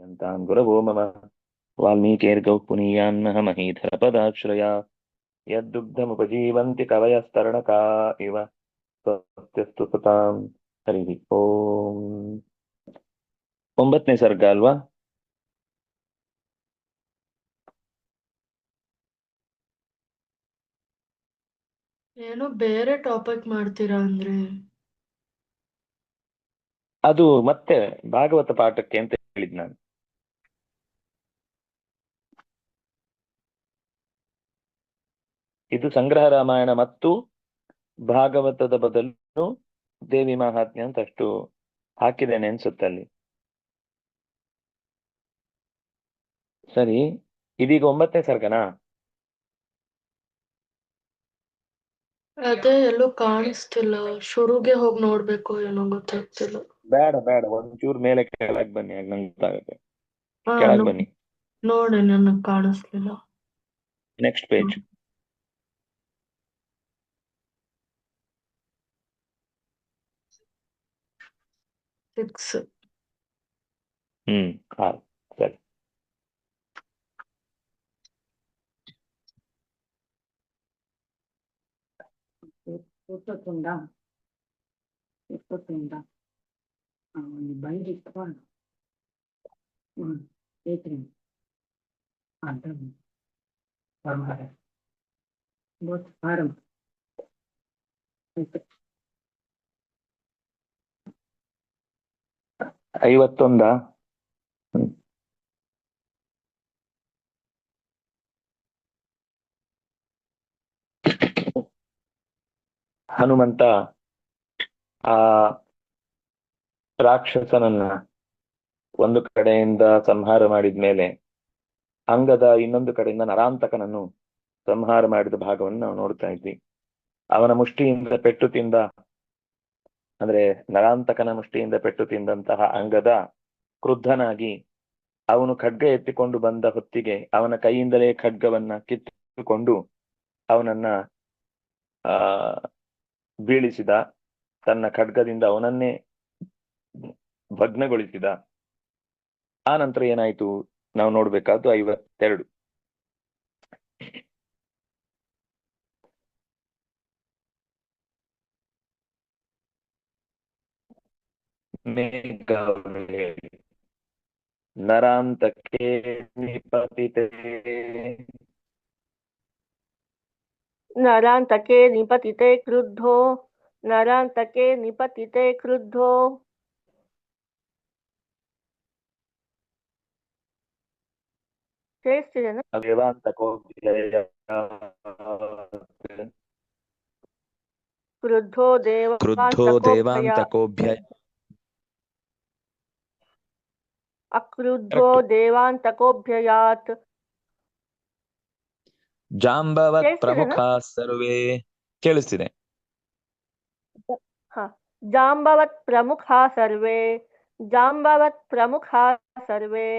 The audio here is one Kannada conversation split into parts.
यन्तान् गुरवो मम वाल्मीकिर्गौः पुनीयान्नः महीधरपदाश्रया यद्दुग्धमुपजीवन्ति कवयस्तरणका इव ಸ್ವಸ್ತ್ಯಸ್ತು ಸತಾಂ ಹರಿ ಓಂ ಒಂಬತ್ತನೇ ಸರ್ಗ ಅಲ್ವಾ ಏನೋ ಬೇರೆ ಟಾಪಿಕ್ ಮಾಡ್ತೀರಾ ಅಂದ್ರೆ ಅದು ಮತ್ತೆ ಭಾಗವತ ಪಾಠಕ್ಕೆ ಅಂತ ಹೇಳಿದ್ ನಾನು ಇದು ಸಂಗ್ರಹ ರಾಮಾಯಣ ಮತ್ತು ಭಾಗವತದ ಬದಲು ದೇವಿ ಮಹಾತ್ಮ್ಯ ಅಂತ ಅಷ್ಟು ಹಾಕಿದ್ದೇನೆ ಅನ್ಸುತ್ತೆ ಅಲ್ಲಿ. ಸರಿ ಇದೀಗ ಒಂಬತ್ತನೇ ಸರ್ಗನಾ? ಅದೇ ಎಲ್ಲೂ ಕಾಣಿಸ್ತಿಲ್ಲ ಶುರುಗೆ ಹೋಗಿ ನೋಡ್ಬೇಕು ಏನೋ ಗೊತ್ತಾಗ್ತಿಲ್ಲ. ಬೇಡ ಬೇಡ ಒಂಚೂರ್ ಮೇಲೆ ಕೆಳಗ್ ಬನ್ನಿ ಆಗ ನಂಗೆ ಗೊತ್ತಾಗುತ್ತೆ ಕೆಳಗ್ ಬನ್ನಿ. ನೋಡಿ ನನಗ್ ಕಾಣಿಸ್ಲಿಲ್ಲ. Next page ಸಿಕ್ಸ್ ಹ್ಮ್ ಆರು ಸರಿ ಇಪ್ಪತ್ತೊಂದ ಇಪ್ಪತ್ತೊಂದ ಅವನು ಬಂದಿತ್ತು ಹ್ಮ್ ಏತ್ರಿ ಅಂತ ಪರಮಾರ ಬೋತ್ ಫಾರಂ ಐವತ್ತೊಂದ? ಹನುಮಂತ, ಆ ರಾಕ್ಷಸನನ್ನ ಒಂದು ಕಡೆಯಿಂದ ಸಂಹಾರ ಮಾಡಿದ ಮೇಲೆ ಅಂಗದ ಇನ್ನೊಂದು ಕಡೆಯಿಂದ ನರಾಂತಕನನ್ನು ಸಂಹಾರ ಮಾಡಿದ ಭಾಗವನ್ನು ನಾವು ನೋಡ್ತಾ ಇದ್ವಿ. ಅವನ ಮುಷ್ಟಿಯಿಂದ ಪೆಟ್ಟು ತಿಂದ ಅಂದ್ರೆ ನರಾಂತಕನ ಮುಷ್ಟಿಯಿಂದ ಪೆಟ್ಟು ತಿಂದಂತಹ ಅಂಗದ ಕ್ರುದ್ಧನಾಗಿ ಅವನು ಖಡ್ಗ ಎತ್ತಿಕೊಂಡು ಬಂದ ಹೊತ್ತಿಗೆ ಅವನ ಕೈಯಿಂದಲೇ ಖಡ್ಗವನ್ನ ಕಿತ್ತುಕೊಂಡು ಅವನನ್ನ, ಆ, ಬೀಳಿಸಿದ, ತನ್ನ ಖಡ್ಗದಿಂದ ಅವನನ್ನೇ ಭಗ್ನಗೊಳಿಸಿದ. ಆ ನಂತರ ಏನಾಯ್ತು? ನಾವು ನೋಡ್ಬೇಕಾದ್ದು ಐವತ್ತೆರಡು. ಮೇಘವೇ ನರಾಂತಕ್ಕೆ ನಿಪತಿತೆ ನರಾಂತಕೆ ನಿಪತಿತೆ ಕ್ರುದ್ಧೋ ನರಾಂತಕೆ ನಿಪತಿತೆ ಕ್ರುದ್ಧೋ ಕೇಳಿಸ್ತಿದೆನಾ ದೇವಾಂತಕೋ ಕ್ರುದ್ಧೋ ದೇವ ಕ್ರುದ್ಧೋ ದೇವಾಂತಕೋಭ್ಯ ಅಕ್ರುದ್ಧೋ ದೇವಾಂತಕೋಭ್ಯಯಾತ್ ಜಾಂಬವತ್ ಕೇಳಿಸ್ತಿದೆನಾ? ಪ್ರಮುಖ ಸರ್ವೇ ಕೇಳಿಸ್ತಿದೆ ಜಾಂಬವತ್ ಪ್ರಮುಖ ಸರ್ವೇ ಜಾಂಬವತ್ ಪ್ರಮುಖ ಸರ್ವೇ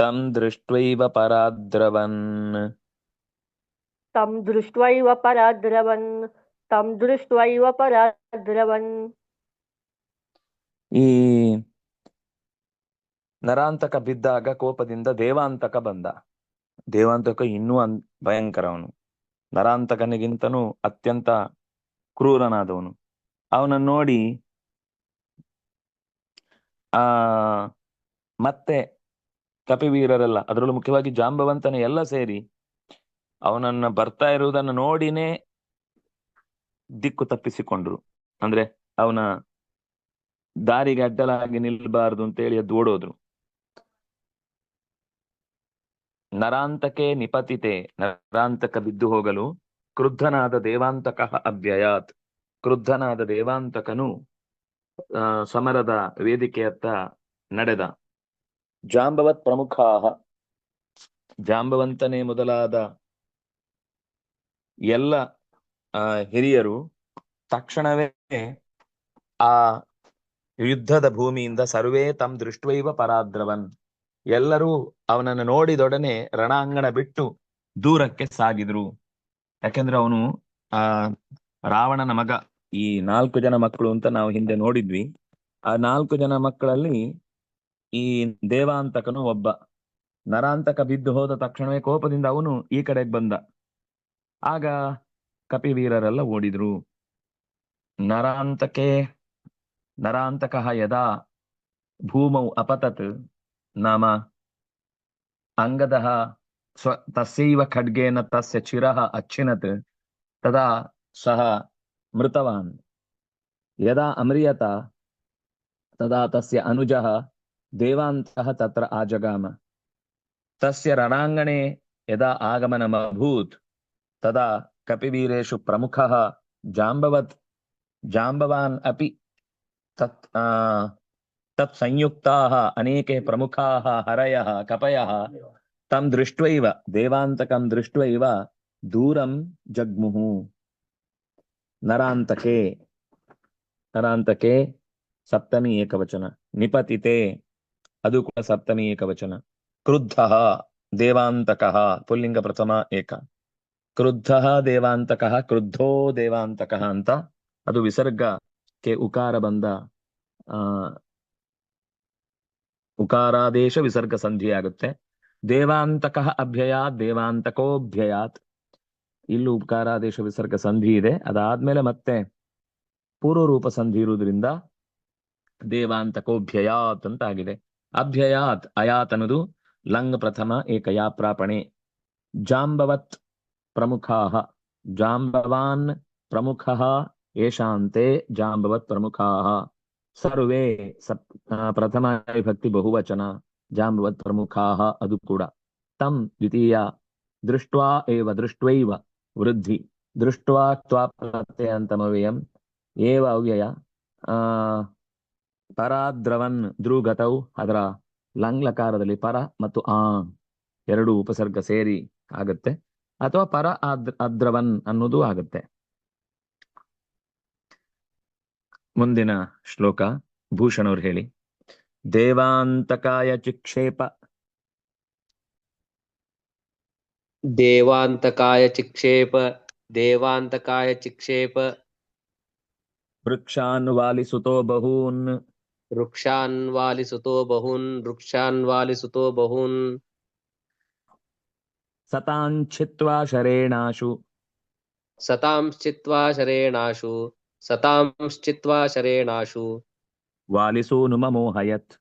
ತಂ ದೃಷ್ಟ್ವೈವ ಪರಾದ್ರವನ್ तं दृष्ट्वैव पराद्रवन् तं दृष्ट्वैव पराद्रवन् ಈ ನರಾಂತಕ ಬಿದ್ದಾಗ ಕೋಪದಿಂದ ದೇವಾಂತಕ ಬಂದ. ದೇವಾಂತಕ ಇನ್ನೂ ಅನ್ ಭಯಂಕರವನು ನರಾಂತಕನಿಗಿಂತನೂ ಅತ್ಯಂತ ಕ್ರೂರನಾದವನು. ಅವನನ್ನು ನೋಡಿ, ಆ, ಮತ್ತೆ ಕಪಿವೀರರೆಲ್ಲ, ಅದರಲ್ಲೂ ಮುಖ್ಯವಾಗಿ ಜಾಂಬವಂತನ ಎಲ್ಲ ಸೇರಿ, ಅವನನ್ನ ಬರ್ತಾ ಇರುವುದನ್ನು ನೋಡಿನೇ ದಿಕ್ಕು ತಪ್ಪಿಸಿಕೊಂಡ್ರು. ಅಂದ್ರೆ ಅವನ ದಾರಿಗೆ ಅಡ್ಡಲಾಗಿ ನಿಲ್ಬಾರ್ದು ಅಂತೇಳಿ ಎದ್ದು ಓಡೋದ್ರು. ನರಾಂತಕೆ ನಿಪತಿತೆ, ನರಾಂತಕ ಬಿದ್ದು ಹೋಗಲು, ಕ್ರುದ್ಧನಾದ ದೇವಾಂತಕ ಅವ್ಯಯಾತ್. ಕ್ರುದ್ಧನಾದ ದೇವಾಂತಕನು ಸಮರದ ವೇದಿಕೆಯತ್ತ ನಡೆದ. ಜಾಂಬವತ್ ಪ್ರಮುಖಾಹ. ಜಾಂಬವಂತನೇ ಮೊದಲಾದ ಎಲ್ಲ ಹಿರಿಯರು ತಕ್ಷಣವೇ ಆ ಯುದ್ಧದ ಭೂಮಿಯಿಂದ ಸರ್ವೇ ತಮ್ ದೃಷ್ಟ್ವೈವ ಪರಾದ್ರವನ್. ಎಲ್ಲರೂ ಅವನನ್ನು ನೋಡಿದೊಡನೆ ರಣಾಂಗಣ ಬಿಟ್ಟು ದೂರಕ್ಕೆ ಸಾಗಿದ್ರು. ಯಾಕೆಂದ್ರೆ ಅವನು, ಆ, ರಾವಣನ ಮಗ. ಈ ನಾಲ್ಕು ಜನ ಮಕ್ಕಳು ಅಂತ ನಾವು ಹಿಂದೆ ನೋಡಿದ್ವಿ. ಆ ನಾಲ್ಕು ಜನ ಮಕ್ಕಳಲ್ಲಿ ಈ ದೇವಾಂತಕನು ಒಬ್ಬ. ನರಾಂತಕ ಬಿದ್ದು ಹೋದ ತಕ್ಷಣವೇ ಕೋಪದಿಂದ ಅವನು ಈ ಕಡೆಗೆ ಬಂದ. ಆಗ ಕಪಿವೀರರೆಲ್ಲ ಓಡಿದ್ರು. ನರಾಂತಕೆ ನರಾಂತಕ ಯದಾ ಭೂಮೌ ಅಪತತ್. ನಾಮ ಅಂಗದಃ ಸ್ವ ತಸ್ಯೈವ ಖಡ್ಗೇನ ತಸ್ಯ ಚಿರಃ ಅಚ್ಛಿನತ್ ತದಾ ಸಹ ಮೃತವಾನ್ ಯದಾ ಅಮ್ರಿಯತ ತದಾ ತಸ್ಯ ಅನುಜಃ ದೇವಾಂತಃ ತತ್ರ ಆಜಗಾಮ ತಸ್ಯ ರಣಾಂಗಣೆ ಯದಾ ಆಗಮನಮಭೂತ್ ತದಾ ಕಪಿವೀರೇಷು ಪ್ರಮುಖಃ ಜಾಂಬವತ್ ಜಾಂಬವಾನ್ ಅಪಿ ತತ್ ತತ್ ಸಂಯುಕ್ತಾ ಅನೇಕೆ ಪ್ರಮುಖಾ ಹರಯ ಕಪಯ ತಂ ದೃಷ್ಟ್ವೈವ ದೇವಾಂತಕಂ ದೃಷ್ಟ್ವೈವ ದೂರಂ ಜಗ್ಮುಹು ನರಾಂತಕೆ ನರಾಂತಕೆ ಸಪ್ತಮಿ ಏಕವಚನ ನಿಪತಿತೆ ಅದು ಕೂಡ ಸಪ್ತಮಿ ಏಕವಚನ ಕ್ರುದ್ಧ ದೇವಾಂತಕ ಪುಲ್ಲಿಂಗ ಪ್ರಥಮ ಏಕ ಕ್ರುದ್ಧ ದೇವಾಂತಕ ಕ್ರುದ್ಧೋ ದೇವಾಂತಕ ಅಂತ, ಅದು ವಿಸರ್ಗ ಕೆ ಉಕಾರ ಬಂದ ಆ ಉಕಾರಾದೇಶ ವಿಸರ್ಗ ಸಂಧಿ ಆಗುತ್ತೆ ದೇವಾಂತಕಃ ಅಭ್ಯಯಾತ್, ದೇವಾಂತಕೋಭ್ಯಯಾತ್. ಇಲ್ಲೂ ಉಪಕಾರಾದೇಶ ವಿಸರ್ಗ ಸಂಧಿ ಇದೆ. ಅದಾದ್ಮೇಲೆ ಮತ್ತೆ ಪೂರ್ವ ರೂಪ ಸಂಧಿ ಇರುವುದರಿಂದ ದೇವಾಂತಕೋಭ್ಯಯಾತ್ ಅಂತ ಆಗಿದೆ. ಅಭ್ಯಯಾತ್, ಅಯಾತ್ ಅನ್ನೋದು ಲಂಗ್ ಪ್ರಥಮ ಏಕಯಾ ಪ್ರಾಪಣೆ ಜಾಂಬವತ್ ಪ್ರಮುಖಾಹ. ಜಾಂಬವಾನ್ ಪ್ರಮುಖಃ ಏಷಾಂತೆ ಜಾಂಬವತ್ ಪ್ರಮುಖಾಹ. ಸರ್ವೇ ಪ್ರಥಮ ವಿಭಕ್ತಿ ಬಹುವಚನ, ಜಾಂಬವತ್ ಪ್ರಮುಖಾಹ, ಅದು ಕೂಡ. ತಂ ದ್ವಿತೀಯ ದೃಷ್ಟ್ವಾ ಏವ ದೃಷ್ಟ್ವೈವ ವೃದ್ಧಿ. ದೃಷ್ಟ್ವಾ ತ್ವಾ ಪ್ರತ್ಯಯಂತಮವ್ಯಯಂ ಏವ ಅವ್ಯಯ? ಪರಾದ್ರವನ್ ದ್ರುಗತೌ, ಅದರ ಲಂಗ್ಲಕಾರದಲ್ಲಿ ಪರ ಮತ್ತು ಆ ಎರಡು ಉಪಸರ್ಗ ಸೇರಿ ಆಗತ್ತೆ. ಅಥವಾ ಪರ ಅದ್ರವನ್ ಅನ್ನೋದು ಆಗತ್ತೆ. ಮುಂದಿನ ಶ್ಲೋಕ ಭೂಷಣವ್ರು ಹೇಳಿ ದೇವಾಂತಕಾಯ ಚಿಕ್ಷೇಪ ದೇವಾಂತಕಾಯ ಚಿಕ್ಷೇಪ ದೇವಾಂತಕಾಯ ಚಿಕ್ಷೇಪ ವೃಕ್ಷಾನ್ ವಾಲಿಸುತೋ ಬಹೂನ್ ವೃಕ್ಷಾನ್ ವಾಲಿಸುತೋ ಬಹೂನ್ ವೃಕ್ಷಾನ್ ವಾಲಿಸುತೋ ಬಹೂನ್ ಸತಾಂಚಿತ್ವಾ ಶರೇಣಾಶು ಸತಾಂಶ್ಚಿತ್ವಾ ಶರೇಣಾಶು ಸತಾಂಶ್ಚಿತ್ವಾ ಶರೇಣಾಶು. ವಾಲಿಸೂನು ಮಮೋಹಯತ್.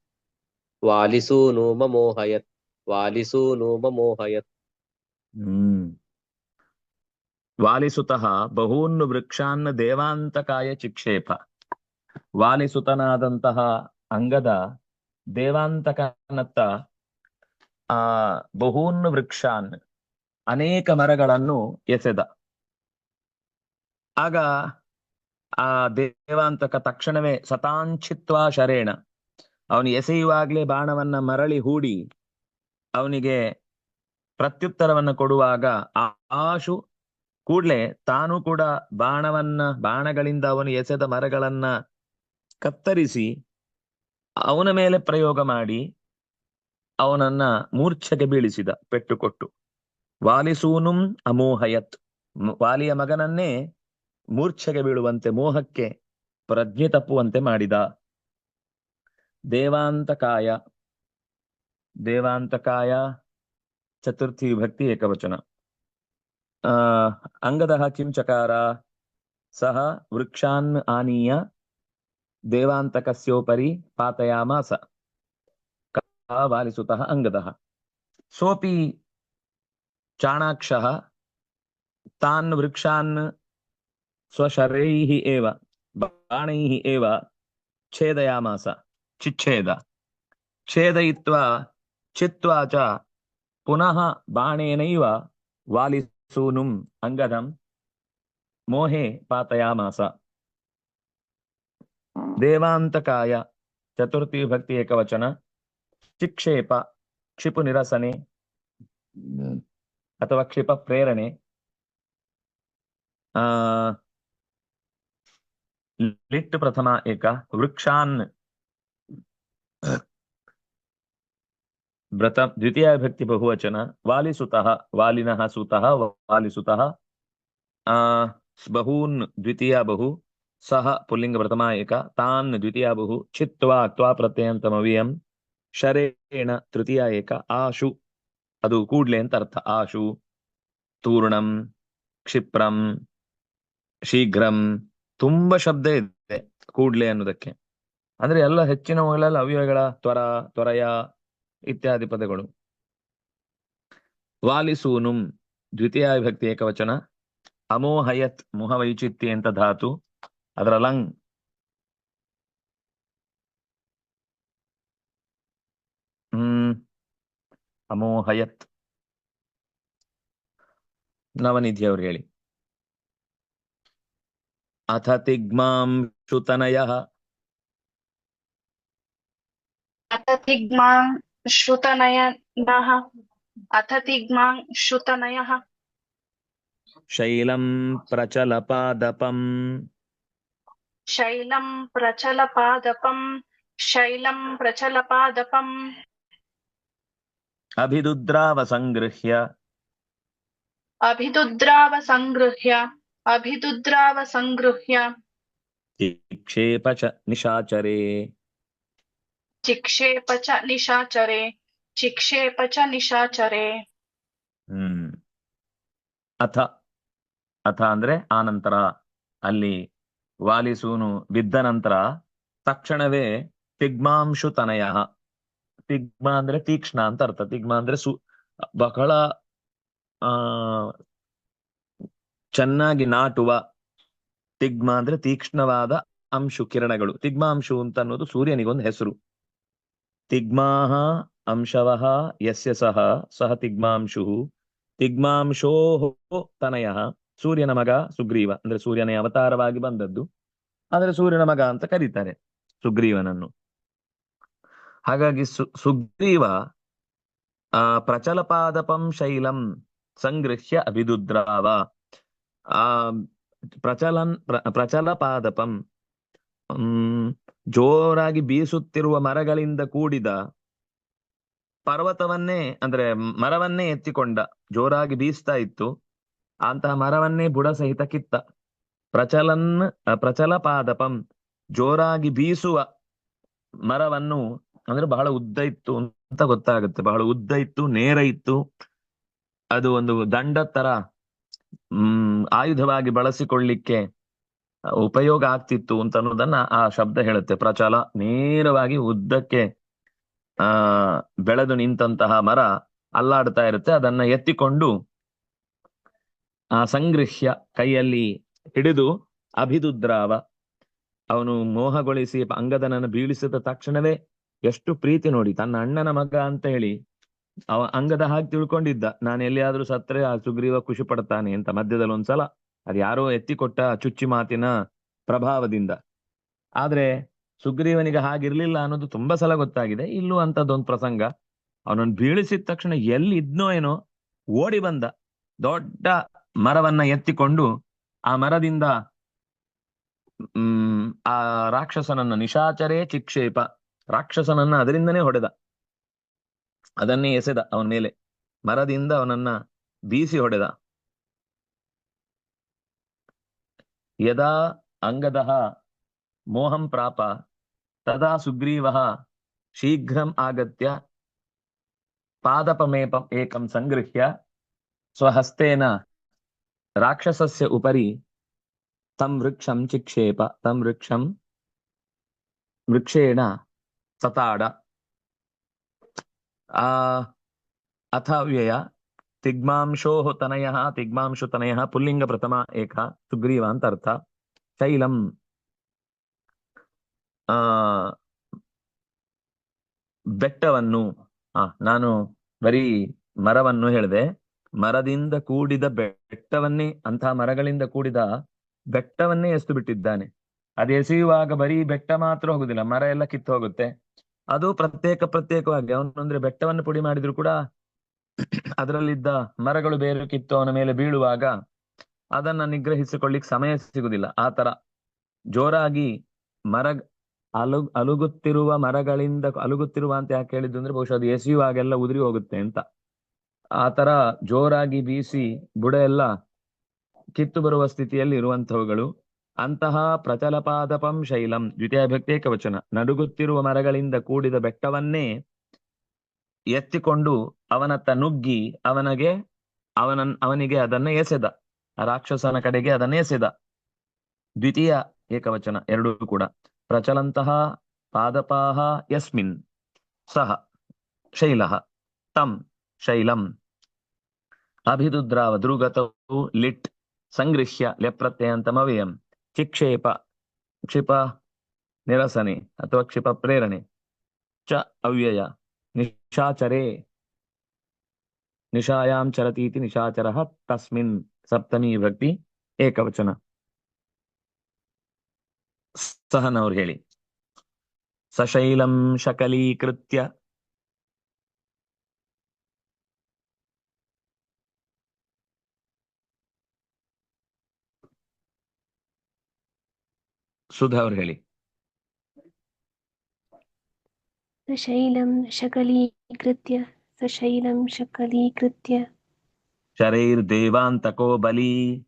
ವಾಲಿಸೂನು ಮಮೋಹಯತ್. ವಾಲಿಸೂನು ಮಮೋಹಯತ್. ಹ್ಮ್. ವಾಲಿಸುತಃ ಬಹೂನ್ನು ವೃಕ್ಷಾನ್ನ ದೇವಾಂತಕಾಯ ಚಿಕ್ಷೇಪ. ವಾಲಿಸುತನಾದಂತಹ ಅಂಗದ ದೇವಾಂತಕನತ್ತ ಆ ಬಹೂನ್ ವೃಕ್ಷಾನ್ ಅನೇಕ ಮರಗಳನ್ನು ಎಸೆದ. ಆಗ ಆ ದೇವಾಂತಕ ತಕ್ಷಣವೇ ಸತಾಂಚಿತ್ವ ಶರೇಣ. ಅವನು ಎಸೆಯುವಾಗಲೇ ಬಾಣವನ್ನ ಮರಳಿ ಹೂಡಿ, ಅವನಿಗೆ ಪ್ರತ್ಯುತ್ತರವನ್ನ ಕೊಡುವಾಗ ಆಶು ಕೂಡ್ಲೆ ತಾನು ಕೂಡ ಬಾಣವನ್ನ, ಬಾಣಗಳಿಂದ ಅವನು ಎಸೆದ ಮರಗಳನ್ನ ಕತ್ತರಿಸಿ ಅವನ ಮೇಲೆ ಪ್ರಯೋಗ ಮಾಡಿ ಅವನನ್ನ ಮೂರ್ಛೆಗೆ ಬೀಳಿಸಿದ, ಪೆಟ್ಟು ಕೊಟ್ಟು. ವಾಲಿಸೂನುಂ ಅಮೋಹಯತ್. ವಾಲಿಯ ಮಗನನ್ನೇ ಮೂರ್ಛೆಗೆ ಬೀಳುವಂತೆ, ಮೋಹಕ್ಕೆ ಪ್ರಜ್ಞೆ ತಪ್ಪುವಂತೆ ಮಾಡಿದ. ದೇವಾಂತಕಾಯ ದೇವಾಂತಕಾಯ ಚತುರ್ಥಿ ವಿಭಕ್ತಿ ಏಕವಚನ. ಆ ಅಂಗದಃ ಚಕಾರ ಸಹ ವೃಕ್ಷಾನ್ ಆನೀಯ ದೇವಾಂತಕಸ್ಯೋಪರಿ ಪಾತಯಾಮಾಸ. ವಾಲಿಸುತಃ ಅಂಗದಃ ಸೋಪಿ चाणाक्षः ತಾನ್ ವೃಕ್ಷಾನ್ ಸ್ವಶರೈಃ ಏವ ಬಾಣೈಃ ಏವ ಛೇದಯಾಮಾಸ ಚಿಚ್ಛೇದ ಛೇದಯಿತ್ವ ಚಿತ್ವಾ ಚ ಪುನಃ ಬಾಣೇನೈವ ವಾಲಿಸೂನುಂ ಅಂಗದಂ ಮೋಹೆ ಪಾತಯಾಮಾಸ ದೇವಾಂತಕಾಯ ಚತುರ್ಥಿ ವಿಭಕ್ತಿ ಏಕವಚನ ಚಿಕ್ಷೇಪ ಕ್ಷಿಪು ನಿರಸನೆ ಅಥವಾ ಕ್ಷಿಪ ಪ್ರೇರಣೆ ಆ ಏಕ ವೃಕ್ಷಾನ್. ವ್ರತ ದ್ವಿತೀಯ ವಿಭಕ್ತಿ ಬಹುವಚನ ವಾಲಿಸುತಃ ವಾಲಿನಃ ಸುತಃ ವಾಲಿಸುತಃ ಆ, ಬಹೂನ್ ದ್ವಿತೀಯ ಬಹು, ಸಹ ಪುಲ್ಲಿಂಗ ಪ್ರಥಮ ಏಕ, ತಾನ್ ದ್ವಿತೀಯ ಬಹು, ಚಿತ್ವಾ ತ್ವಾ ಪ್ರತ್ಯಯಂತಮವಿಯಂ ಶರೇಣ ತೃತೀಯ ಏಕ, ಆಶು. ಅದು ಕೂಡ್ಲೆ ಅಂತ ಅರ್ಥ, ಆಶು. ತೂರ್ಣಂ, ಕ್ಷಿಪ್ರಂ, ಶೀಘ್ರಂ ತುಂಬಾ ಶಬ್ದ ಇದೆ ಕೂಡ್ಲೆ ಅನ್ನೋದಕ್ಕೆ. ಅಂದ್ರೆ ಎಲ್ಲ ಹೆಚ್ಚಿನ ಮಗಳಲ್ಲಿ ಅವ್ಯಯಗಳ ತ್ವರ, ತ್ವರಯ ಇತ್ಯಾದಿ ಪದಗಳು. ವಾಲಿಸೂನುಂ ದ್ವಿತೀಯ ವಿಭಕ್ತಿ ಏಕವಚನ ಅಮೋಹಯತ್ ಮುಹವೈಚಿತ್ಯ ಅಂತ ಧಾತು. ಅದರ ಲಂಗ್. ಅಮೋಹಯತ್ ನವನಿಧಿ ಅವ್ರು ಹೇಳಿ. अथ तिग्मा श्रुतनय। अथ तिग्मां श्रुतनयनः। अथ तिग्मां श्रुतनयः। शैलं प्रचलपादपम्। शैलं प्रचलपादपं शैलं प्रचलपादपम्। अभिरुद्रावसङ्गृह्य अभिरुद्रावसङ्गृह्य अभिदुद्रावसङ्गृह्य अभिदुद्रावसङ्गृह्य ಚಿಕ್ಷೇಪ ಚ ನಿಶಾಚರೇ चिक्षेप च निशाचरे चिक्षेप च निशाचरे ಹ್ಮ್ ಅಥ ಅಥ ಅಂದ್ರೆ ಆನಂತರ ಅಲ್ಲಿ ವಾಲಿಸೂನು ಬಿದ್ದ ನಂತರ ತಕ್ಷಣವೇ ತಿಗ್ಮಾಂಶು ತನಯ ತಿಗ್ಮ ಅಂದ್ರೆ ತೀಕ್ಷ್ಣ ಅಂತ ಅರ್ಥ ತಿಗ್ಮ ಅಂದ್ರೆ ಸು ಬಹಳ ಆ ಚೆನ್ನಾಗಿ ನಾಟುವ ತಿಗ್ಮ ಅಂದ್ರೆ ತೀಕ್ಷ್ಣವಾದ ಅಂಶು ಕಿರಣಗಳು. ತಿಗ್ಮಾಂಶು ಅಂತ ಅನ್ನೋದು ಸೂರ್ಯನಿಗೊಂದು ಹೆಸರು. ತಿಗ್ಮಾಹ ಅಂಶವಃ ಯಸ್ಯ ಸಹ ಸಹ ತಿಗ್ಮಾಂಶು. ತಿಗ್ಮಾಂಶೋ ತನಯ, ಸೂರ್ಯನ ಮಗ ಸುಗ್ರೀವ. ಅಂದ್ರೆ ಸೂರ್ಯನ ಅವತಾರವಾಗಿ ಬಂದದ್ದು. ಆದ್ರೆ ಸೂರ್ಯನ ಮಗ ಅಂತ ಕರೀತಾರೆ ಸುಗ್ರೀವನನ್ನು. ಹಾಗಾಗಿ ಸು, ಸುಗ್ರೀವ ಆ ಪ್ರಚಲಪಾದಪಂ ಶೈಲಂ ಸಂಗೃಹ್ಯ ಅಭಿದುದ್ರಾವ. ಪ್ರಚಲನ್ ಪ್ರಚಲ ಪಾದಪಂ ಜೋರಾಗಿ ಬೀಸುತ್ತಿರುವ ಮರಗಳಿಂದ ಕೂಡಿದ ಪರ್ವತವನ್ನೇ ಅಂದ್ರೆ ಮರವನ್ನೇ ಎತ್ತಿಕೊಂಡ ಜೋರಾಗಿ ಬೀಸ್ತಾ ಇತ್ತು ಅಂತಹ ಮರವನ್ನೇ ಬುಡ ಸಹಿತ ಕಿತ್ತ ಪ್ರಚಲನ್ ಪ್ರಚಲ ಪಾದಪಂ ಜೋರಾಗಿ ಬೀಸುವ ಮರವನ್ನು ಅಂದ್ರೆ ಬಹಳ ಉದ್ದ ಇತ್ತು ಅಂತ ಗೊತ್ತಾಗುತ್ತೆ ಬಹಳ ಉದ್ದ ಇತ್ತು ನೇರ ಇತ್ತು ಅದು ಒಂದು ದಂಡ ತರ ಹ್ಮ್, ಆಯುಧವಾಗಿ ಬಳಸಿಕೊಳ್ಳಿಕ್ಕೆ ಉಪಯೋಗ ಆಗ್ತಿತ್ತು ಅಂತ ಅನ್ನೋದನ್ನ ಆ ಶಬ್ದ ಹೇಳುತ್ತೆ. ಪ್ರಚಲ, ನೇರವಾಗಿ ಉದ್ದಕ್ಕೆ, ಆ, ಬೆಳೆದು ನಿಂತಹ ಮರ ಅಲ್ಲಾಡ್ತಾ ಇರುತ್ತೆ. ಅದನ್ನ ಎತ್ತಿಕೊಂಡು ಆ ಸಂಗೃಹ್ಯ ಕೈಯಲ್ಲಿ ಹಿಡಿದು ಅಭಿದುದ್ರಾವ. ಅವನು ಮೋಹಗೊಳಿಸಿ ಅಂಗದನನ್ನು ಬೀಳಿಸಿದ ತಕ್ಷಣವೇ ಎಷ್ಟು ಪ್ರೀತಿ ನೋಡಿ. ತನ್ನ ಅಣ್ಣನ ಮಗ ಅಂತ ಹೇಳಿ ಅವ ಅಂಗದ ಹಾಗೆ ತಿಳ್ಕೊಂಡಿದ್ದ. ನಾನು ಎಲ್ಲಿಯಾದ್ರೂ ಸತ್ರೆ ಆ ಸುಗ್ರೀವ ಖುಷಿ ಪಡ್ತಾನೆ ಅಂತ ಮಧ್ಯದಲ್ಲಿ ಒಂದ್ಸಲ ಅದು ಯಾರೋ ಎತ್ತಿಕೊಟ್ಟ ಚುಚ್ಚಿ ಮಾತಿನ ಪ್ರಭಾವದಿಂದ. ಆದ್ರೆ ಸುಗ್ರೀವನಿಗೆ ಹಾಗಿರ್ಲಿಲ್ಲ ಅನ್ನೋದು ತುಂಬಾ ಸಲ ಗೊತ್ತಾಗಿದೆ. ಇಲ್ಲೂ ಅಂತದೊಂದು ಪ್ರಸಂಗ. ಅವನನ್ನ ಬೀಳಿಸಿದ ತಕ್ಷಣ ಎಲ್ಲಿ ಇದ್ನೋ ಏನೋ ಓಡಿ ಬಂದ. ದೊಡ್ಡ ಮರವನ್ನ ಎತ್ತಿಕೊಂಡು ಆ ಮರದಿಂದ, ಹ್ಮ್, ಆ ರಾಕ್ಷಸನನ್ನ ನಿಶಾಚರೇ ಚಿಕ್ಷೇಪ, ರಾಕ್ಷಸನನ್ನ ಅದರಿಂದನೇ ಹೊಡೆದ. ಅದನ್ನೇ ಎಸೆದ ಅವನ ಮೇಲೆ. ಮರದಿಂದ ಅವನನ್ನ ಬೀಸಿ ಹೊಡೆದ. ಯದಾ ಅಂಗದಃ ಮೋಹಂ ಪ್ರಾಪ, ತದಾ ಸುಗ್ರೀವಃ ಶೀಘ್ರಂ ಆಗತ್ಯ, ಪಾದಪಮೇಪ ಏಕಂ ಸಂಗೃಹ್ಯ, ಸ್ವಹಸ್ತೇನ ರಾಕ್ಷಸಸ್ಯ ಉಪರಿ ತಂ ವೃಕ್ಷಂ ಚಿಕ್ಷೇಪ, ತಂ ವೃಕ್ಷಂ ವೃಕ್ಷೇಣ ಸತಾಡ. ಅಥ ವ್ಯಯ ತಿಗ್ಮಾಂಶೋ ತನಯ, ತಿಗ್ಮಾಂಶು ತನಯ, ಪುಲ್ಲಿಂಗ ಪ್ರಥಮ ಏಕ, ಸುಗ್ರೀವ ಅಂತ ಅರ್ಥ. ಆ, ಬೆಟ್ಟವನ್ನು ನಾನು ಬರೀ ಮರವನ್ನು ಹೇಳಿದೆ. ಮರದಿಂದ ಕೂಡಿದ ಬೆಟ್ಟವನ್ನೇ ಅಂತಹ ಮರಗಳಿಂದ ಕೂಡಿದ ಬೆಟ್ಟವನ್ನೇ ಎಸ್ತು ಬಿಟ್ಟಿದ್ದಾನೆ. ಅದು ಎಸೆಯುವಾಗ ಬರೀ ಬೆಟ್ಟ ಮಾತ್ರ ಹೋಗುದಿಲ್ಲ, ಮರ ಎಲ್ಲ ಕಿತ್ತು ಹೋಗುತ್ತೆ. ಅದು ಪ್ರತ್ಯೇಕ ಪ್ರತ್ಯೇಕವಾಗಿ ಅವನು ಅಂದ್ರೆ ಬೆಟ್ಟವನ್ನು ಪುಡಿ ಮಾಡಿದ್ರು ಕೂಡ ಅದರಲ್ಲಿದ್ದ ಮರಗಳು ಬೇರೆ ಕಿತ್ತು ಅವನ ಮೇಲೆ ಬೀಳುವಾಗ ಅದನ್ನ ನಿಗ್ರಹಿಸಿಕೊಳ್ಳಿಕ್ ಸಮಯ ಸಿಗುದಿಲ್ಲ. ಆ ತರ ಜೋರಾಗಿ ಮರ ಅಲು, ಅಲುಗುತ್ತಿರುವ ಮರಗಳಿಂದ ಅಲುಗುತ್ತಿರುವ ಅಂತ ಯಾಕೆ ಹೇಳಿದ್ದು ಅಂದ್ರೆ ಬಹುಶಃ ಅದು ಎಸೆಯುವಾಗೆಲ್ಲ ಉದುರಿ ಹೋಗುತ್ತೆ ಅಂತ. ಆತರ ತರ ಜೋರಾಗಿ ಬೀಸಿ ಬುಡ ಎಲ್ಲ ಕಿತ್ತು ಬರುವ ಸ್ಥಿತಿಯಲ್ಲಿ ಇರುವಂತಹವುಗಳು ಅಂತಹ ಪ್ರಚಲಪಾದಪಂ ಶೈಲಂ. ದ್ವಿತೀಯ ಭಕ್ತಿ ಏಕವಚನ ನಡುಗುತ್ತಿರುವ ಮರಗಳಿಂದ ಕೂಡಿದ ಬೆಟ್ಟವನ್ನೇ ಎತ್ತಿಕೊಂಡು ಅವನತ್ತ ನುಗ್ಗಿ ಅವನಿಗೆ ಅವನ ಅವನಿಗೆ ಅದನ್ನ ಎಸೆದ. ರಾಕ್ಷಸನ ಕಡೆಗೆ ಅದನ್ನ ಎಸೆದ. ದ್ವಿತೀಯ ಏಕವಚನ, ಎರಡೂ ಕೂಡ. ಪ್ರಚಲಂತಹ ಪಾದಪಾಹ ಯಸ್ಮಿನ್. ಸಹ. ಶೈಲಃ. ತಂ. ಶೈಲಂ. ಅಭಿದುದ್ರಾವ ದ್ರುಗತವು ಲಿಟ್. ಸಂಗೃಹ್ಯ ಲೆಪ್ರತ್ಯಯಂತಮವ್ಯಯಂ ಚಿಕ್ಷೇಪ ಕ್ಷಿಪ ನಿರಸನೆ ಅಥವಾ ಕ್ಷಿಪ ಪ್ರೇರಣೆ, ಚ ಅವ್ಯಯ, ನಿಶಾಚರೇ, ನಿಶಾಯಾಂ ಚರತೀತಿ ನಿಶಾಚರ ತಸ್ಮಿನ್ ಸಪ್ತಮಿ ವ್ಯಕ್ತಿ ಏಕವಚನ. ಸಹನವ್ರು ಹೇಳಿ. ಸಶೈಲಂ ಶಕಲೀಕೃತ್ಯ சுதா அவர்களே सशैलं शकलीकृत्य सशैलं शकलीकृत्य। शरैर्देवान्तको बली।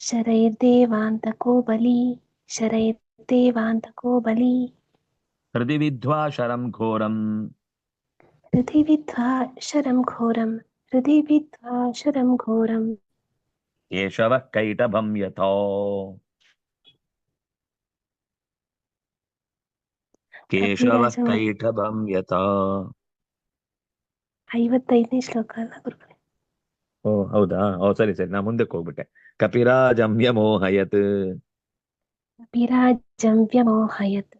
शरैर्देवान्तको बली शरैर्देवान्तको बली। हृदिविद्ध्वा शरं घोरम्। हृदिविद्ध्वा शरं घोरम् हृदिविद्ध्वा शरं घोरम्। केशवः कैटभं यथो। ಕೇಶವಸ್ತೈಠಭಂ ಯಥಾ ಐವತ್ತೈದನೇ ಶ್ಲೋಕ ಅಲ್ಲ ಗುರುಗಳೇ ಓ ಹೌದಾ ಓ ಸರಿ ಸರಿ ನಾ ಮುಂದಕ್ಕೆ ಹೋಗ್ಬಿಟ್ಟೆ ಕಪಿರಾಜಂವ್ಯಮೋಹಯತ್ ಕಪಿರಾಜಂವ್ಯಮೋಹಯತ್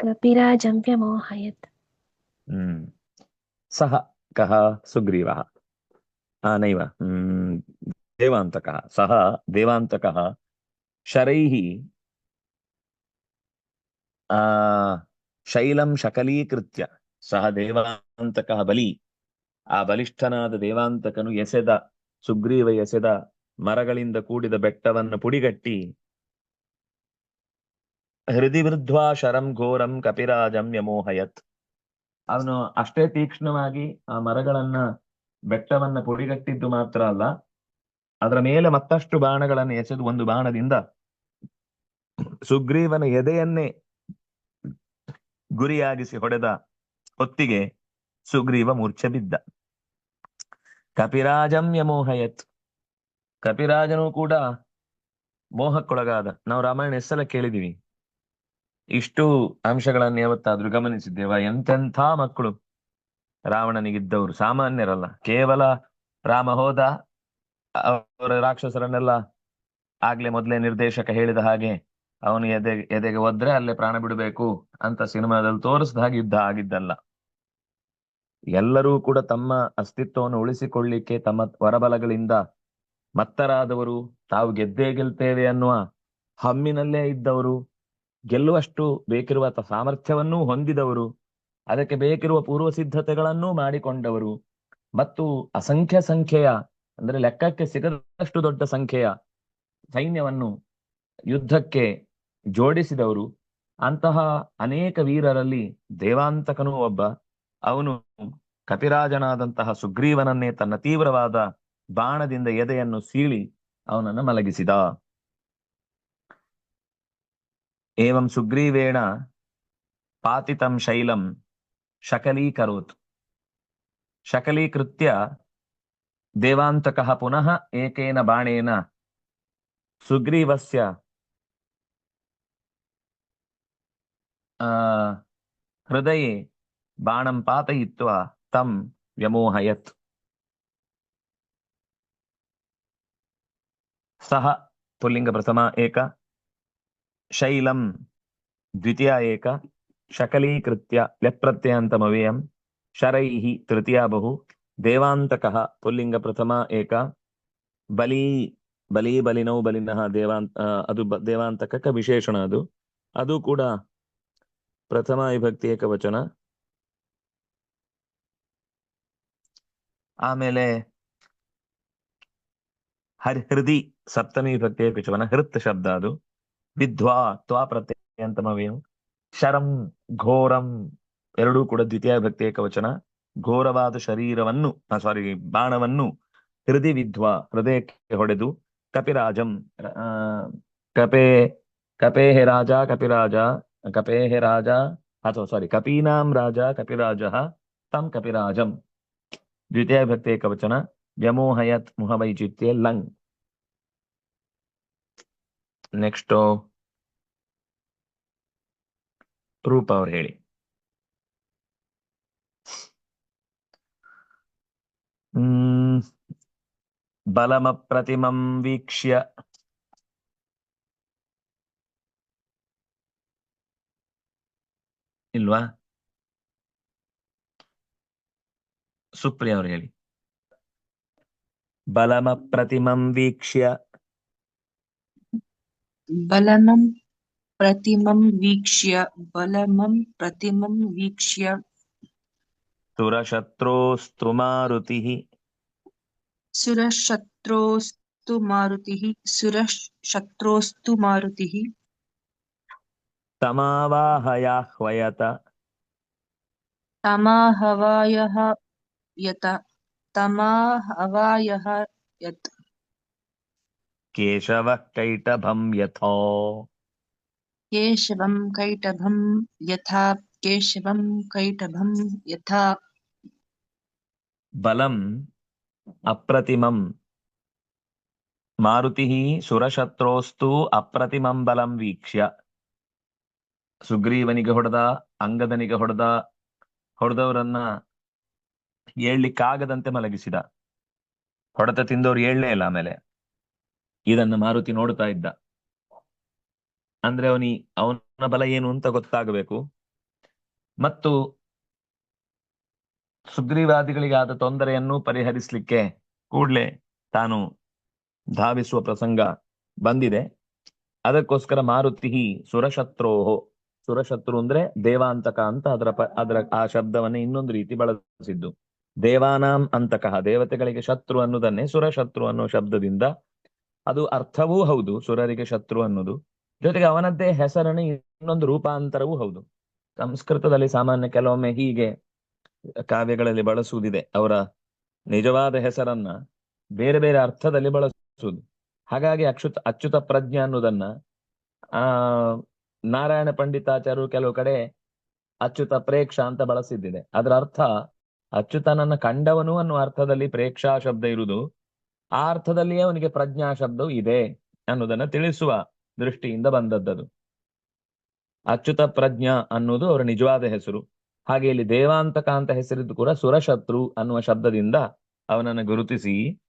ಕಪಿರಾಜಂವ್ಯಮೋಹಯತ್ ಹ್ಮ್ ಸಹ ಕಹ ಸುಗ್ರೀವಃ ಆ ನೈವ ದೇವಾಂತಕಃ ಸಹ ದೇವಾಂತಕಃ ಶರೈಃ ಶೈಲಂ ಶಕಲೀಕೃತ್ಯ. ಸಹ ದೇವಾಂತಕ ಬಲಿ. ಆ ಬಲಿಷ್ಠನಾದ ದೇವಾಂತಕನು ಎಸೆದ, ಸುಗ್ರೀವ ಎಸೆದ, ಮರಗಳಿಂದ ಕೂಡಿದ ಬೆಟ್ಟವನ್ನು ಪುಡಿಗಟ್ಟಿ. ಹೃದಿ ವೃದ್ಧ್ವಾ ಶರಂ ಘೋರಂ ಕಪಿರಾಜಂ ಯಮೋಹಯತ್. ಅವನು ಅಷ್ಟೇ ತೀಕ್ಷ್ಣವಾಗಿ ಆ ಮರಗಳನ್ನ, ಬೆಟ್ಟವನ್ನ ಪುಡಿಗಟ್ಟಿದ್ದು ಮಾತ್ರ ಅಲ್ಲ, ಅದರ ಮೇಲೆ ಮತ್ತಷ್ಟು ಬಾಣಗಳನ್ನು ಎಸೆದು ಒಂದು ಬಾಣದಿಂದ ಸುಗ್ರೀವನ ಎದೆಯನ್ನೇ ಗುರಿಯಾಗಿಸಿ ಹೊಡೆದ ಹೊತ್ತಿಗೆ ಸುಗ್ರೀವ ಮೂರ್ಛೆ ಬಿದ್ದ ಕಪಿರಾಜಂ ಯಮೋಹಯತ್. ಕಪಿರಾಜನು ಕೂಡ ಮೋಹಕ್ಕೊಳಗಾದ. ನಾವು ರಾಮಾಯಣ ಎಸ್ಸಲ ಕೇಳಿದೀವಿ? ಇಷ್ಟು ಅಂಶಗಳನ್ನು ಯಾವತ್ತಾದ್ರೂ ಗಮನಿಸಿದ್ದೇವ? ಎಂತೆಂಥ ಮಕ್ಕಳು ರಾವಣನಿಗಿದ್ದವರು. ಸಾಮಾನ್ಯರಲ್ಲ. ಕೇವಲ ರಾಮ ಹೋದ, ಅವರ ರಾಕ್ಷಸರನ್ನೆಲ್ಲ ಆಗ್ಲೇ ಮೊದಲೇ ನಿರ್ದೇಶಕ ಹೇಳಿದ ಹಾಗೆ ಅವನು ಎದೆ, ಎದೆಗೆ ಒದ್ರೆ ಅಲ್ಲೇ ಪ್ರಾಣ ಬಿಡಬೇಕು ಅಂತ ಸಿನಿಮಾದಲ್ಲಿ ತೋರಿಸಿದ ಹಾಗೆ ಯುದ್ಧ ಆಗಿದ್ದಲ್ಲ. ಎಲ್ಲರೂ ಕೂಡ ತಮ್ಮ ಅಸ್ತಿತ್ವವನ್ನು ಉಳಿಸಿಕೊಳ್ಳಿಕ್ಕೆ, ತಮ್ಮ ವರಬಲಗಳಿಂದ ಮತ್ತರಾದವರು ತಾವು ಗೆದ್ದೇ ಗೆಲ್ತೇವೆ ಅನ್ನುವ ಹಮ್ಮಿನಲ್ಲೇ ಇದ್ದವರು, ಗೆಲ್ಲುವಷ್ಟು ಬೇಕಿರುವ ಸಾಮರ್ಥ್ಯವನ್ನೂ ಹೊಂದಿದವರು, ಅದಕ್ಕೆ ಬೇಕಿರುವ ಪೂರ್ವ ಸಿದ್ಧತೆಗಳನ್ನೂ ಮಾಡಿಕೊಂಡವರು. ಮತ್ತು ಅಸಂಖ್ಯ ಸಂಖ್ಯೆಯ, ಅಂದ್ರೆ ಲೆಕ್ಕಕ್ಕೆ ಸಿಗದಷ್ಟು ದೊಡ್ಡ ಸಂಖ್ಯೆಯ ಸೈನ್ಯವನ್ನು ಯುದ್ಧಕ್ಕೆ ಜೋಡಿಸಿದವರು, ಅಂತಹ ಅನೇಕ ವೀರರಲ್ಲಿ ದೇವಾಂತಕನೂ ಒಬ್ಬ. ಅವನು ಕಪಿರಾಜನಾದಂತಹ ಸುಗ್ರೀವನನ್ನೇ ತನ್ನ ತೀವ್ರವಾದ ಬಾಣದಿಂದ ಎದೆಯನ್ನು ಸೀಳಿ ಅವನನ್ನು ಮಲಗಿಸಿದ. ಏವಂ ಸುಗ್ರೀವೇಣ ಪಾತಿತಂ ಶೈಲಂ ಶಕಲೀಕರೋತ್. ಶಕಲೀಕೃತ್ಯ ದೇವಾಂತಕಃ ಪುನಃ ಏಕೇನ ಬಾಣೇನ ಸುಗ್ರೀವಸ್ಯ ಆ ಹೃದಯೇ ಬಾಣಂ ಪಾತಯಿತ್ವ ತಂ ವ್ಯಮೋಹಯತ್. ಸಹ ಪುಲ್ಲಿಂಗ ಪ್ರಥಮ ಏಕ, ಶೈಲಂ ದ್ವಿತೀಯ ಏಕ, ಶಕಲೀಕೃತ್ಯ ಲೆಪ್ರತ್ಯಯಂತಮವ್ಯಯಂ ಶರೈಃ ತೃತೀಯ ಬಹು, ದೇವಾಂತಕಃ ಪುಲ್ಲಿಂಗ ಪ್ರಥಮ ಏಕ, ಬಲಿ ಬಲಿ ಬಲಿನೌ ಬಲಿನಃ ದೇವಾಂತ ಅದು ದೇವಾಂತಕ ವಿಶೇಷಣ ಅದು. ಅದು ಕೂಡ ಪ್ರಥಮ ವಿಭಕ್ತಿ ಏಕವಚನ. ಆಮೇಲೆ ಹರಿ, ಹೃದಿ ಸಪ್ತಮಿ ವಿಭಕ್ತಿ ಏಕವಚನ. ಹೃತ್ ಶಬ್ದ ಅದು. ವಿದ್ವಾ ತ್ವಾ ಪ್ರತ್ಯಯ ಅಂತಮವೇನು ಶರಂ, ಘೋರಂ ಎರಡೂ ಕೂಡ ದ್ವಿತೀಯ ವಿಭಕ್ತಿ ಏಕವಚನ. ಘೋರವಾದ ಶರೀರವನ್ನು ಸಾರಿ ಬಾಣವನ್ನು ಹೃದಯ ವಿದ್ವಾ ಹೃದಯಕ್ಕೆ ಹೊಡೆದು ಕಪಿರಾಜಂ ಕಪೇ, ಕಪೇಹೆ ರಾಜ, ಕಪಿರಾಜ ಕಪೇಹ ರಾಜ ಅಥವಾ ಸಾರಿ ಕಪೀನಾಂ ರಾಜ ಕಪಿರಾಜ ತಂ ಕಪಿರಾಜಂ ದ್ವಿತೀಯ ಭಕ್ತಿ ಏಕವಚನ ವ್ಯಮೋಹಯತ್ ಮುಹವೈಚಿತ್ಯೆ ಲಂಗ್ ನೆಕ್ಸ್ಟ್ ರೂಪ ಅವ್ರು ಹೇಳಿ। ಹ್ಮ್, ಬಲಮಪ್ರತಿಮಂ ವೀಕ್ಷ್ಯ। ಇಲ್ವಾ ಸುಪ್ರಿಯ ಅವರು ಹೇಳಿ ಬಲಮ ಪ್ರತಿಮಂ ವೀಕ್ಷ್ಯ ಬಲಮಂ ಪ್ರತಿಮಂ ವೀಕ್ಷ್ಯ ಬಲಮಂ ಪ್ರತಿಮಂ ವೀಕ್ಷ್ಯ ಸುರಶತ್ರೋಸ್ತು ಮಾರುತಿ ಸುರಶತ್ರೋಸ್ತು ಮಾರುತಿ ಸುರಶತ್ರೋಸ್ತು ಮಾರುತಿ తమావాహయాహ్వయత తమాహవాయహ యత తమాహవాయహ యత్ కేశవ కైటభం యథో కేశవం కైటభం యథా కేశవం కైటభం యథా బలం అప్రతిమం మారుతి సురశత్రోస్తు అప్రతిమం బలం వీక్ష్య ಸುಗ್ರೀವನಿಗೆ ಹೊಡೆದ, ಅಂಗದನಿಗೆ ಹೊಡೆದ, ಹೊಡೆದವರನ್ನ ಏಳ್ಲಿಕ್ಕಾಗದಂತೆ ಮಲಗಿಸಿದ. ಹೊಡೆತ ತಿಂದವ್ರು ಏಳ್ಲೇ ಇಲ್ಲ ಆಮೇಲೆ. ಇದನ್ನ ಮಾರುತಿ ನೋಡ್ತಾ ಇದ್ದ. ಅಂದ್ರೆ ಅವನಿ, ಅವನ ಬಲ ಏನು ಅಂತ ಗೊತ್ತಾಗಬೇಕು. ಮತ್ತು ಸುಗ್ರೀವಾದಿಗಳಿಗಾದ ತೊಂದರೆಯನ್ನು ಪರಿಹರಿಸಲಿಕ್ಕೆ ಕೂಡ್ಲೆ ತಾನು ಧಾವಿಸುವ ಪ್ರಸಂಗ ಬಂದಿದೆ. ಅದಕ್ಕೋಸ್ಕರ ಮಾರುತಿ ಸುರಶತ್ರೋಹೋ. ಸುರಶತ್ರು ಅಂದ್ರೆ ದೇವಾಂತಕ ಅಂತ ಅದರ ಅದರ ಆ ಶಬ್ದವನ್ನ ಇನ್ನೊಂದು ರೀತಿ ಬಳಸಿದ್ದು. ದೇವಾನಾಂ ಅಂತಕಃ, ದೇವತೆಗಳಿಗೆ ಶತ್ರು ಅನ್ನುದನ್ನೇ ಸುರಶತ್ರು ಅನ್ನೋ ಶಬ್ದದಿಂದ. ಅದು ಅರ್ಥವೂ ಹೌದು, ಸುರರಿಗೆ ಶತ್ರು ಅನ್ನೋದು. ಜೊತೆಗೆ ಅವನದ್ದೇ ಹೆಸರನ್ನು ಇನ್ನೊಂದು ರೂಪಾಂತರವೂ ಹೌದು. ಸಂಸ್ಕೃತದಲ್ಲಿ ಸಾಮಾನ್ಯ ಕೆಲವೊಮ್ಮೆ ಹೀಗೆ ಕಾವ್ಯಗಳಲ್ಲಿ ಬಳಸುವುದಿದೆ. ಅವರ ನಿಜವಾದ ಹೆಸರನ್ನ ಬೇರೆ ಬೇರೆ ಅರ್ಥದಲ್ಲಿ ಬಳಸುವುದು. ಹಾಗಾಗಿ ಅಕ್ಷುತ, ಅಚ್ಯುತ ಪ್ರಜ್ಞೆ ಅನ್ನೋದನ್ನ, ಆ ನಾರಾಯಣ ಪಂಡಿತಾಚಾರ್ಯರು ಕೆಲವು ಕಡೆ ಅಚ್ಯುತ ಪ್ರೇಕ್ಷ ಅಂತ ಬಳಸಿದ್ದಿದೆ. ಅದರ ಅರ್ಥ ಅಚ್ಯುತನನ್ನ ಕಂಡವನು ಅನ್ನುವ ಅರ್ಥದಲ್ಲಿ ಪ್ರೇಕ್ಷಾ ಶಬ್ದ ಇರುವುದು, ಆ ಅರ್ಥದಲ್ಲಿಯೇ ಅವನಿಗೆ ಪ್ರಜ್ಞಾ ಶಬ್ದವು ಇದೆ ಅನ್ನೋದನ್ನ ತಿಳಿಸುವ ದೃಷ್ಟಿಯಿಂದ ಬಂದದ್ದದು. ಅಚ್ಯುತ ಪ್ರಜ್ಞಾ ಅನ್ನೋದು ಅವರ ನಿಜವಾದ ಹೆಸರು. ಹಾಗೆ ಇಲ್ಲಿ ದೇವಾಂತಕ ಅಂತ ಹೆಸರಿದ್ದು ಕೂಡ ಸುರಶತ್ರು ಅನ್ನುವ ಶಬ್ದದಿಂದ ಅವನನ್ನು ಗುರುತಿಸಿ,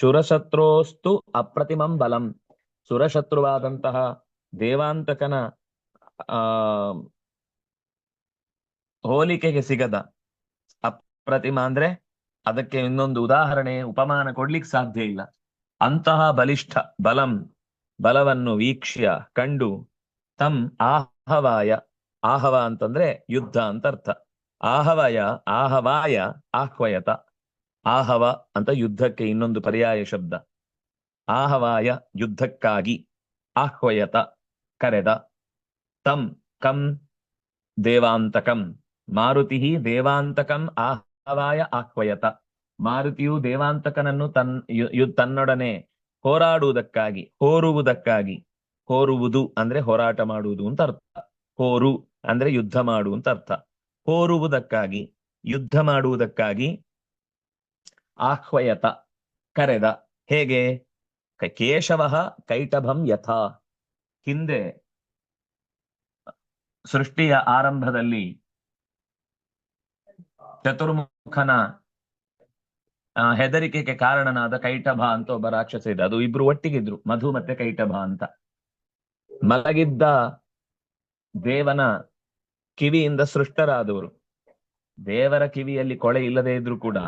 ಸುರಶತ್ರೋಸ್ತು ಅಪ್ರತಿಮಂ ಬಲಂ. ಸುರಶತ್ರುವಾದಂತಹ ದೇವಾಂತಕನ ಹೋಲಿಕೆಗೆ ಸಿಗದ ಅಪ್ರತಿಮ ಅಂದ್ರೆ ಅದಕ್ಕೆ ಇನ್ನೊಂದು ಉದಾಹರಣೆ ಉಪಮಾನ ಕೊಡ್ಲಿಕ್ಕೆ ಸಾಧ್ಯ ಇಲ್ಲ. ಅಂತಹ ಬಲಿಷ್ಠ ಬಲಂ ಬಲವನ್ನು ವೀಕ್ಷ್ಯ ಕಂಡು ತಂ ಆಹವಾಯ, ಆಹವ ಅಂತಂದ್ರೆ ಯುದ್ಧ ಅಂತ ಅರ್ಥ. ಆಹವಯ, ಆಹವಾಯ, ಆಹ್ವಯತ, ಆಹವ ಅಂತ ಯುದ್ಧಕ್ಕೆ ಇನ್ನೊಂದು ಪರ್ಯಾಯ ಶಬ್ದ. ಆಹವಾಯ ಯುದ್ಧಕ್ಕಾಗಿ ಆಹ್ವಯತ ಕರೆದ. ತಂ ಕಂ ದೇವಾಂತಕಂ. ಮಾರುತಿ ದೇವಾಂತಕಂ ಆಹವಾಯ ಆಹ್ವಯತ. ಮಾರುತಿಯು ದೇವಾಂತಕನನ್ನು ತನ್ ಯು- ತನ್ನೊಡನೆ ಹೋರಾಡುವುದಕ್ಕಾಗಿ, ಹೋರುವುದಕ್ಕಾಗಿ, ಹೋರುವುದು ಅಂದ್ರೆ ಹೋರಾಟ ಮಾಡುವುದು ಅಂತ ಅರ್ಥ. ಹೋರು ಅಂದ್ರೆ ಯುದ್ಧ ಮಾಡು ಅಂತ ಅರ್ಥ. ಹೋರುವುದಕ್ಕಾಗಿ, ಯುದ್ಧ ಮಾಡುವುದಕ್ಕಾಗಿ ಆಹ್ವಯತ, ಕರೆದ. ಹೇಗೆ? ಕೇಶವ ಕೈಟಭಂ ಯಥ. ಹಿಂದೆ ಸೃಷ್ಟಿಯ ಆರಂಭದಲ್ಲಿ ಚತುರ್ಮುಖನ ಹೆದರಿಕೆಗೆ ಕಾರಣನಾದ ಕೈಟಭ ಅಂತ ಒಬ್ಬ ರಾಕ್ಷಸ ಇದೆ. ಅದು ಇಬ್ರು ಒಟ್ಟಿಗಿದ್ರು, ಮಧು ಮತ್ತೆ ಕೈಟಭ ಅಂತ. ಮಲಗಿದ್ದ ದೇವನ ಕಿವಿಯಿಂದ ಸೃಷ್ಟರಾದವರು. ದೇವರ ಕಿವಿಯಲ್ಲಿ ಕೊಳೆ ಇಲ್ಲದೆ ಇದ್ರು ಕೂಡ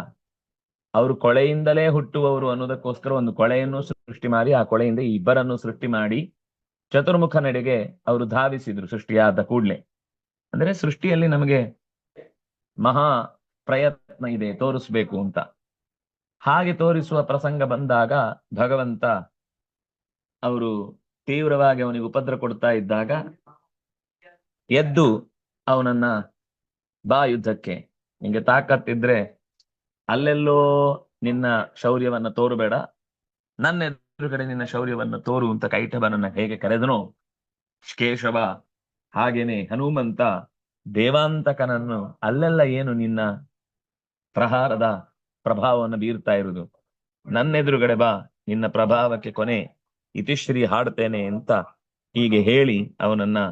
ಅವರು ಕೊಳೆಯಿಂದಲೇ ಹುಟ್ಟುವವರು ಅನ್ನೋದಕ್ಕೋಸ್ಕರ ಒಂದು ಕೊಳೆಯನ್ನು ಸೃಷ್ಟಿ ಮಾಡಿ, ಆ ಕೊಳೆಯಿಂದ ಇಬ್ಬರನ್ನು ಸೃಷ್ಟಿ ಮಾಡಿ ಚತುರ್ಮುಖ ನಡೆಗೆ ಅವರು ಧಾವಿಸಿದ್ರು ಸೃಷ್ಟಿಯಾದ ಕೂಡ್ಲೆ. ಅಂದ್ರೆ ಸೃಷ್ಟಿಯಲ್ಲಿ ನಮಗೆ ಮಹಾ ಪ್ರಯತ್ನ ಇದೆ, ತೋರಿಸ್ಬೇಕು ಅಂತ. ಹಾಗೆ ತೋರಿಸುವ ಪ್ರಸಂಗ ಬಂದಾಗ ಭಗವಂತ ಅವರು ತೀವ್ರವಾಗಿ ಅವನಿಗೆ ಉಪದ್ರ ಕೊಡ್ತಾ ಇದ್ದಾಗ ಎದ್ದು ಅವನನ್ನ ಬಾ ಯುದ್ಧಕ್ಕೆ. ನಿಂಗೆ ತಾಕತ್ತಿದ್ರೆ ಅಲ್ಲೆಲ್ಲೋ ನಿನ್ನ ಶೌರ್ಯವನ್ನ ತೋರಬೇಡ. ನನ್ನ ಎದುರುಗಡೆ ನಿನ್ನ ಶೌರ್ಯವನ್ನು ತೋರು ಅಂತ ಕೈಟಭನನ್ನ ಹೇಗೆ ಕರೆದನೋ ಕೇಶವ ಹಾಗೇನೆ ಹನುಮಂತ ದೇವಾಂತಕನನ್ನು ಅಲ್ಲೆಲ್ಲ ಏನು ನಿನ್ನ ಪ್ರಹಾರದ ಪ್ರಭಾವವನ್ನು ಬೀರ್ತಾ ಇರುವುದು? ನನ್ನೆದುರುಗಡೆ ಬಾ, ನಿನ್ನ ಪ್ರಭಾವಕ್ಕೆ ಕೊನೆ ಇತಿಶ್ರೀ ಹಾಡ್ತೇನೆ ಅಂತ ಹೀಗೆ ಹೇಳಿ ಅವನನ್ನ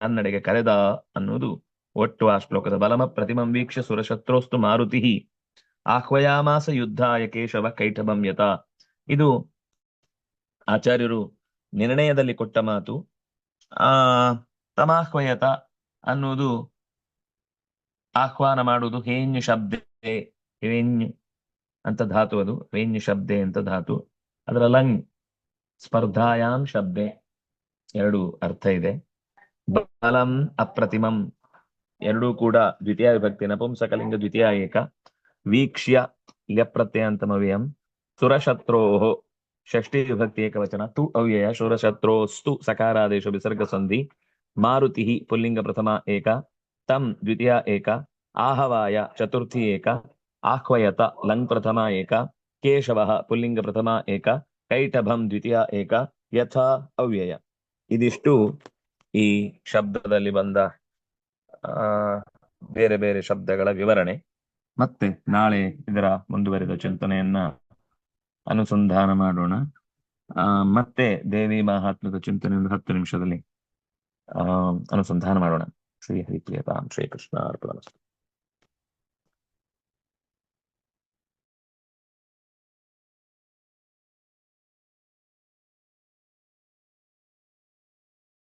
ಕನ್ನಡೆಗೆ ಕರೆದ ಅನ್ನುವುದು ಒಟ್ಟು ಆ ಶ್ಲೋಕದ ಬಲಮ. ಪ್ರತಿಮಂ ವೀಕ್ಷ ಸುರಶತ್ರೋಸ್ತು ಮಾರುತಿ. ಆಹ್ವಯಾಮಾಸ ಯುದ್ಧಾಯ ಕೇಶವ ಕೈಟಭಂ ಯತ ಇದು ಆಚಾರ್ಯರು ನಿರ್ಣಯದಲ್ಲಿ ಕೊಟ್ಟ ಮಾತು, ಆ ತಮಾಹ್ವಯತ ಅನ್ನುವುದು ಆಹ್ವಾನ ಮಾಡುವುದು ಹೇನ್ಯು ಶಬ್ದೆ ಹೇಣ್ಯು ಅಂತ ಧಾತು ಅದು ವೇನ್ಯು ಶಬ್ದೆ ಅಂತ ಧಾತು. ಅದರ ಲಂಗ್ ಸ್ಪರ್ಧಾಯಾಮ್ ಶಬ್ದೆ, ಎರಡು ಅರ್ಥ ಇದೆ. ಬಲಂ ಅಪ್ರತಿಮಂ, ಎರಡೂ ಕೂಡ ದ್ವಿತೀಯ ವಿಭಕ್ತಿ, ನಪುಂಸಕಲಿಂಗ ದ್ವಿತೀಯ ಏಕ. ವೀಕ್ಷ್ಯ ಲ್ಯಪ್ರತ್ಯಂತಮವ್ಯಯಂ ಸುರಶತ್ರೋಃ ಷಷ್ಠಿ ವಿಭಕ್ತಿ ಏಕವಚನ ತು ಅವ್ಯಯ ಶೂರಶತ್ರೋಸ್ತು ಸಕಾರಾದೇಶ ವಿಸರ್ಗ ಸಂಧಿ ಮಾರುತಿ ಪುಲ್ಲಿಂಗ ಪ್ರಥಮ ಏಕ, ತಂ ದ್ವಿತೀಯ ಏಕ, ಆಹವಾಯ ಚತುರ್ಥಿ ಏಕ, ಆಹ್ವಯತ ಲಂಗ್ ಪ್ರಥಮ ಏಕ, ಕೇಶವ ಪುಲ್ಲಿಂಗ ಪ್ರಥಮ ಏಕ, ಕೈಟಭಂ ದ್ವಿತೀಯ ಏಕ, ಯಥಾ ಅವ್ಯಯ. ಇದಿಷ್ಟು ಈ ಶಬ್ದದಲ್ಲಿ ಬಂದ ಬೇರೆ ಬೇರೆ ಶಬ್ದಗಳ ವಿವರಣೆ. ಮತ್ತೆ ನಾಳೆ ಇದರ ಮುಂದುವರಿದ ಚಿಂತನೆಯನ್ನ ಅನುಸಂಧಾನ ಮಾಡೋಣ. ಆ, ಮತ್ತೆ ದೇವಿ ಮಹಾತ್ಮದ ಚಿಂತನೆ ಒಂದು ಹತ್ತು ನಿಮಿಷದಲ್ಲಿ, ಆ, ಅನುಸಂಧಾನ ಮಾಡೋಣ. ಶ್ರೀ ಹರಿಪ್ರಿಯತಾಂ ಶ್ರೀ ಕೃಷ್ಣ